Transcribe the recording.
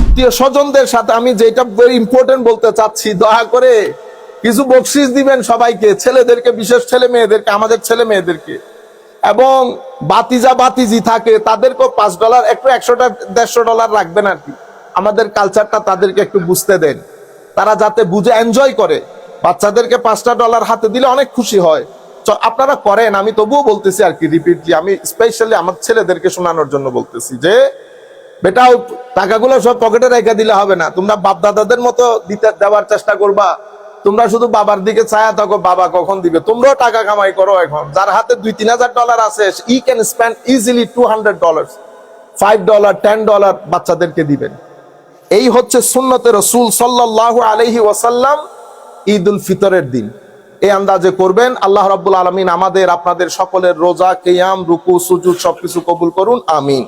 আত্মীয় স্বজনদের সাথে আমি যেটা ভেরি ইম্পর্টেন্ট বলতে চাচ্ছি, দয়া করে কিছু বকশিস দিবেন সবাইকে, ছেলেদেরকে, বিশেষ ছেলে মেয়েদেরকে, আমাদের ছেলে মেয়েদেরকে। এবং বাতিজা বাতিজি থাকে, তাদেরকেও পাঁচ ডলার একটু একশোটা দেড়শো ডলার রাখবেন আর কি। আমাদের কালচারটা তাদেরকে একটু বুঝতে দেন। তারা যাতে বুঝে এনজয় করে। বাচ্চাদেরকে পাঁচটা ডলার হাতে দিলে অনেক খুশি হয়। আপনারা করেন, আমি তবুও বলতেছি আর কি রিপিটলি আমি স্পেশালি আমার ছেলেদেরকে শোনানোর জন্য বলতেছি যে বেটা ওই টাকাগুলো সব পকেটে রেখে দিলে হবে না। তোমরা বাপ দাদাদের মতো দিতে দেওয়ার চেষ্টা করবা। তোমরা শুধু বাবার দিকে ছায়া থাকো, বাবা কখন দিবে? তোমরাও টাকা কামাই করো এখন। যার হাতে দুই তিন হাজার ডলার আছে I can spend easily two hundred dollar five dollar ten dollar বাচ্চাদেরকে দিবেন। এই হচ্ছে সুন্নতের রসুল সাল্লাহ আলহি ওয়াসাল্লাম ঈদ উল ফিতরের দিন। এই আন্দাজে করবেন, আল্লাহ রাব্বুল আলমিন আমাদের, আপনাদের সকলের রোজা, কেয়াম, রুকু, সুজুদ সবকিছু কবুল করুন, আমিন।